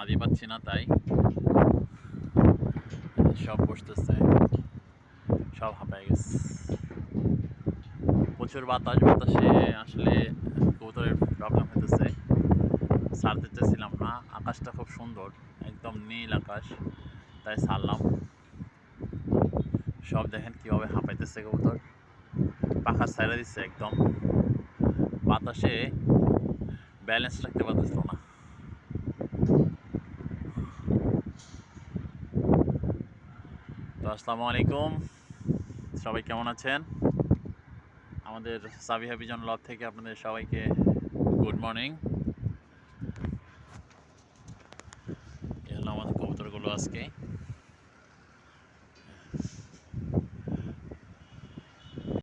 মাদি পাচ্ছি না তাই। সব বসতেছে। সব হাঁপায় গেছে। প্রচুর বাতাস, বাতাসে আসলে কবুতরের প্রবলেম হতেছে ছাড়তে চাইছিলাম না, আকাশটা খুব সুন্দর, একদম নীল আকাশ, তাই ছাড়লাম। সব দেখেন কীভাবে হাঁপাইতেছে কবুতর। পাখা ছাইড়া দিচ্ছে একদম। বাতাসে ব্যালেন্স রাখতে পারতেছিল না। তো আসসালামু আলাইকুম। সবাই কেমন আছেন? আমাদের সাবি হাবিজন লব থেকে আপনাদের সবাইকে গুড মর্নিং। এ হলো আমাদের কবুতরগুলো আজকে।